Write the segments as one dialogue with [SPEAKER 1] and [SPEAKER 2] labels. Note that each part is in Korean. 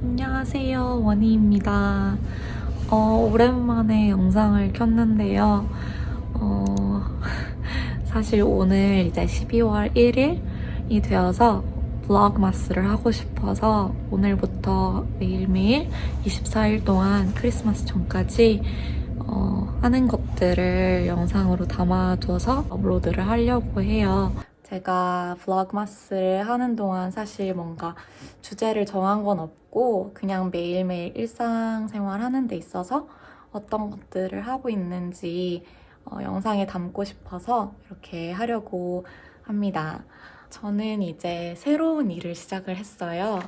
[SPEAKER 1] 안녕하세요. 원희입니다. 어, 오랜만에 영상을 켰는데요. 어, 사실 오늘 이제 12월 1일 이 되어서 블로그마스를 하고 싶어서 오늘부터 매일매일 24일 동안 크리스마스 전까지 어, 하는 것들을 영상으로 담아두어서 업로드를 하려고 해요. 제가 블로그마스를 하는 동안 사실 뭔가 주제를 정한 건 없고 그냥 매일매일 일상생활 하는 데 있어서 어떤 것들을 하고 있는지 어, 영상에 담고 싶어서 이렇게 하려고 합니다. 저는 이제 새로운 일을 시작을 했어요.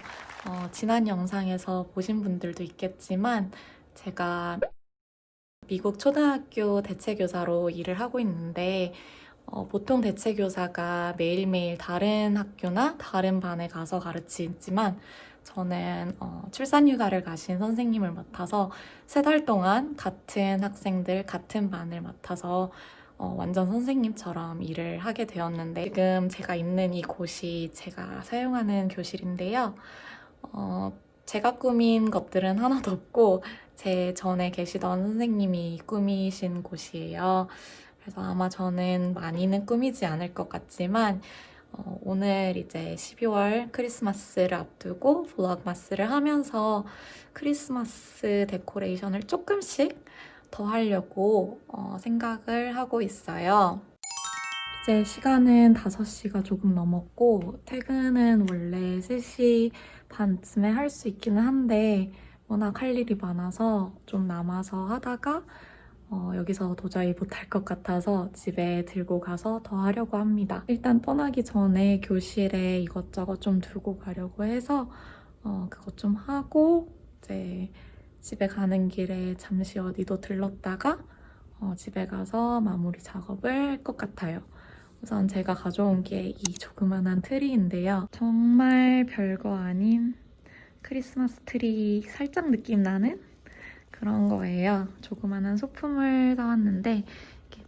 [SPEAKER 1] 어, 지난 영상에서 보신 분들도 있겠지만 제가 미국 초등학교 대체교사로 일을 하고 있는데 어, 보통 대체교사가 매일매일 다른 학교나 다른 반에 가서 가르치지만 저는 어, 출산휴가를 가신 선생님을 맡아서 세 달 동안 같은 학생들, 같은 반을 맡아서 어, 완전 선생님처럼 일을 하게 되었는데 지금 제가 있는 이 곳이 제가 사용하는 교실인데요. 어, 제가 꾸민 것들은 하나도 없고 제 전에 계시던 선생님이 꾸미신 곳이에요. 그래서 아마 저는 많이는 꾸미지 않을 것 같지만 어, 오늘 이제 12월 크리스마스를 앞두고 블록마스를 하면서 크리스마스 데코레이션을 조금씩 더 하려고 어, 생각을 하고 있어요. 이제 시간은 5시가 조금 넘었고 퇴근은 원래 3시 반쯤에 할 수 있기는 한데 워낙 할 일이 많아서 좀 남아서 하다가 어, 여기서 도저히 못할 것 같아서 집에 들고 가서 더 하려고 합니다. 일단 떠나기 전에 교실에 이것저것 좀 두고 가려고 해서 어, 그것 좀 하고 이제 집에 가는 길에 잠시 어디도 들렀다가 어, 집에 가서 마무리 작업을 할 것 같아요. 우선 제가 가져온 게 이 조그만한 트리인데요. 정말 별거 아닌 크리스마스 트리 살짝 느낌 나는 그런 거예요. 조그만한 소품을 사왔는데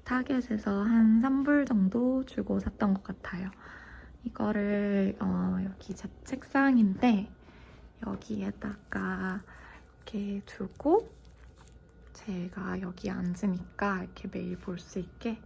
[SPEAKER 1] 타겟에서 한 3불 정도 주고 샀던 것 같아요. 이거를 어, 여기 제 책상인데 여기에다가 이렇게 두고 제가 여기 앉으니까 이렇게 매일 볼 수 있게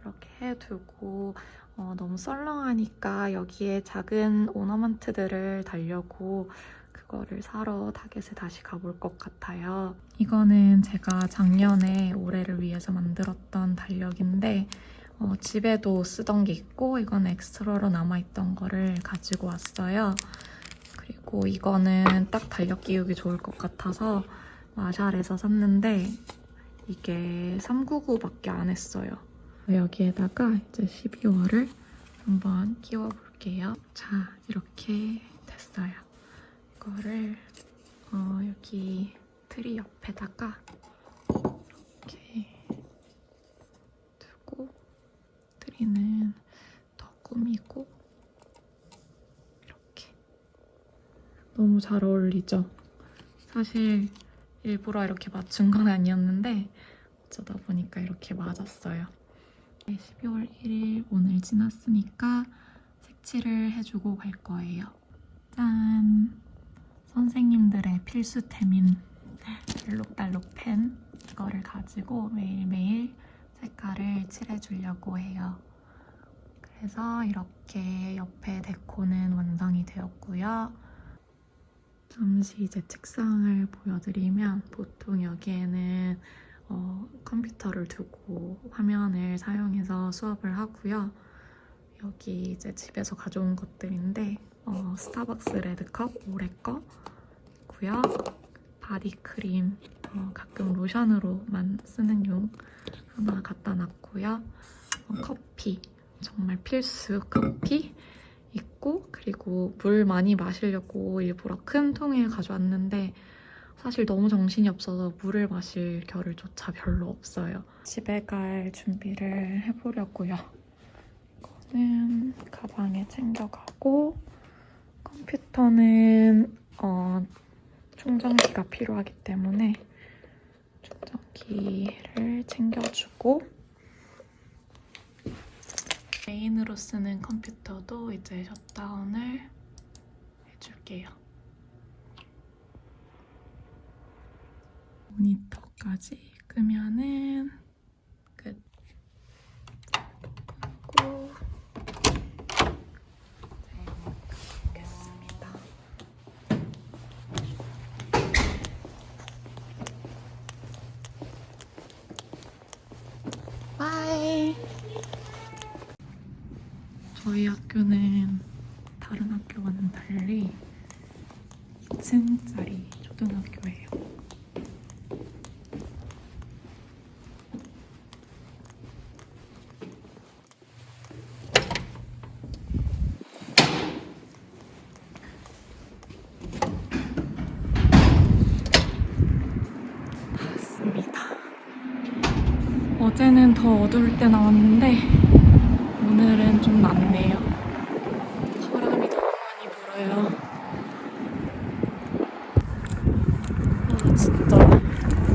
[SPEAKER 1] 이렇게 해두고 어, 너무 썰렁하니까 여기에 작은 오너먼트들을 달려고 그거를 사러 타겟에 다시 가볼 것 같아요. 이거는 제가 작년에 올해를 위해서 만들었던 달력인데 어, 집에도 쓰던 게 있고 이건 엑스트라로 남아있던 거를 가지고 왔어요. 그리고 이거는 딱 달력 끼우기 좋을 것 같아서 마샬에서 샀는데 이게 399밖에 안 했어요. 여기에다가 이제 12월을 한번 끼워볼게요. 자, 이렇게 됐어요. 이거를 어, 여기 트리 옆에다가 이렇게 두고 트리는 더 꾸미고 이렇게 잘 어울리죠? 사실 일부러 이렇게 맞춘 건 아니었는데 어쩌다 보니까 이렇게 맞았어요. 12월 1일 오늘 지났으니까 색칠을 해주고 갈 거예요. 짠! 선생님들의 필수템인 알록달록 펜 이거를 가지고 매일매일 색깔을 칠해주려고 해요. 그래서 이렇게 옆에 데코는 완성이 되었고요. 잠시 이제 책상을 보여드리면 보통 여기에는 어, 컴퓨터를 두고 화면을 사용해서 수업을 하고요. 여기 이제 집에서 가져온 것들인데 어, 스타벅스 레드컵 올해 거 있고요. 바디크림 어, 가끔 로션으로만 쓰는 용 하나 갖다 놨고요. 어, 커피 정말 필수 커피 있고 그리고 물 많이 마시려고 일부러 큰 통에 가져왔는데 사실 너무 정신이 없어서 물을 마실 겨를 조차 별로 없어요. 집에 갈 준비를 해보려고요. 이거는 는 가방에 챙겨가고 컴퓨터는 어, 충전기가 필요하기 때문에 충전기를 챙겨주고 메인으로 쓰는 컴퓨터도 이제 셧다운을 해줄게요. 모니터까지 끄면은 끝. 끄고 네, 겠습니다. 바이. 저희 학교는 다른 학교와는 달리 2층짜리 초등학교예요. 맞습니다. 어제는 더 어두울 때 나왔는데 오늘은 좀 낫네요. 바람이 너무 많이 불어요. 아 진짜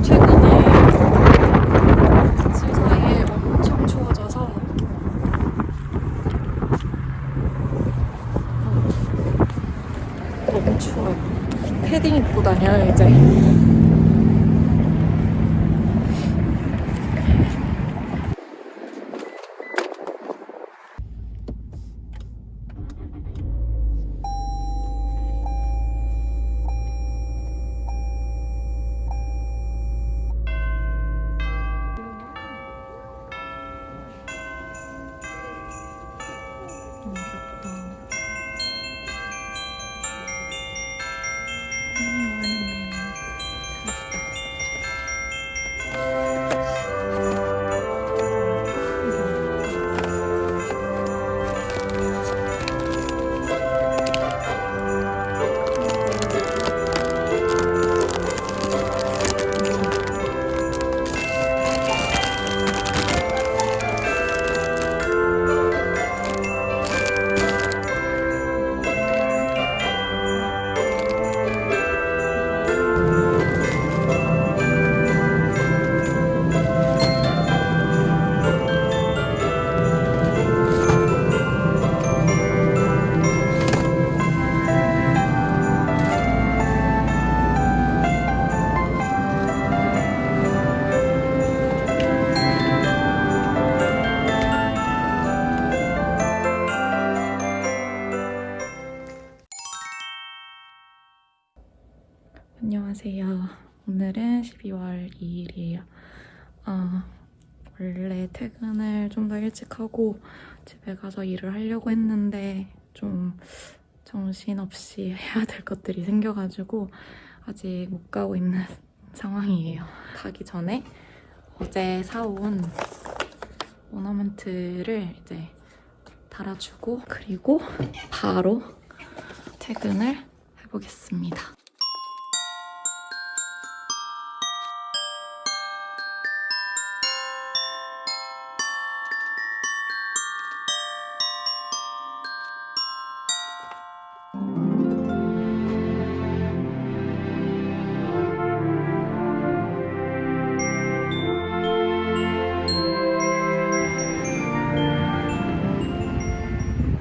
[SPEAKER 1] 최근에 며칠 사이에 엄청 추워져서 어, 너무 추워요. 패딩 입고 다녀요 이제. 12월 2일이에요. 아, 원래 퇴근을 좀 더 일찍 하고 집에 가서 일을 하려고 했는데 좀 정신없이 해야 될 것들이 생겨가지고 아직 못 가고 있는 상황이에요. 가기 전에 어제 사온 오너먼트를 이제 달아주고 그리고 바로 퇴근을 해보겠습니다.